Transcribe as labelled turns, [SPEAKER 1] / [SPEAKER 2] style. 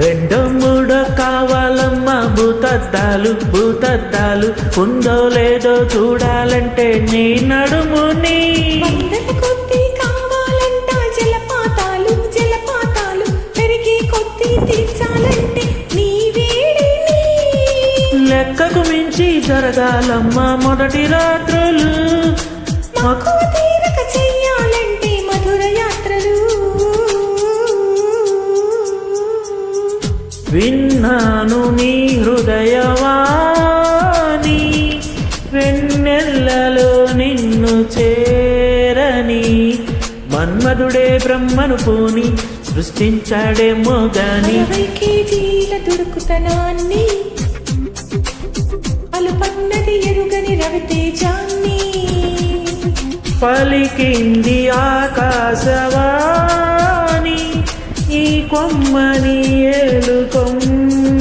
[SPEAKER 1] రెండో మూడో కావాలమ్మా భూతద్దాలు భూతద్దాలు. ఉందో లేదో చూడాలంటే నీ నడుముని
[SPEAKER 2] వందల కొద్దీ కావాలంట జలపాతాలు జలపాతాలు. పెరిగి కొద్దీ తీర్చాలంటే నీ వేడిని
[SPEAKER 1] లెక్కకు మించి జరగాలమ్మా మొదటి రాత్రులు.
[SPEAKER 2] మక్కువ
[SPEAKER 1] విన్నాను నీ హృదయవాణి వెన్నెల్లలో నిన్ను చేరని మన్మధుడే బ్రహ్మను పూని సృష్టించాడేమో గాని
[SPEAKER 2] అరవై కేజీల దుడుకుతనాన్ని అలుపన్నది ఎరుగని రవితేజాన్ని.
[SPEAKER 1] పలికింది ఆకాశవాణి ఈ కొమ్మని ఏలుకొమ్మ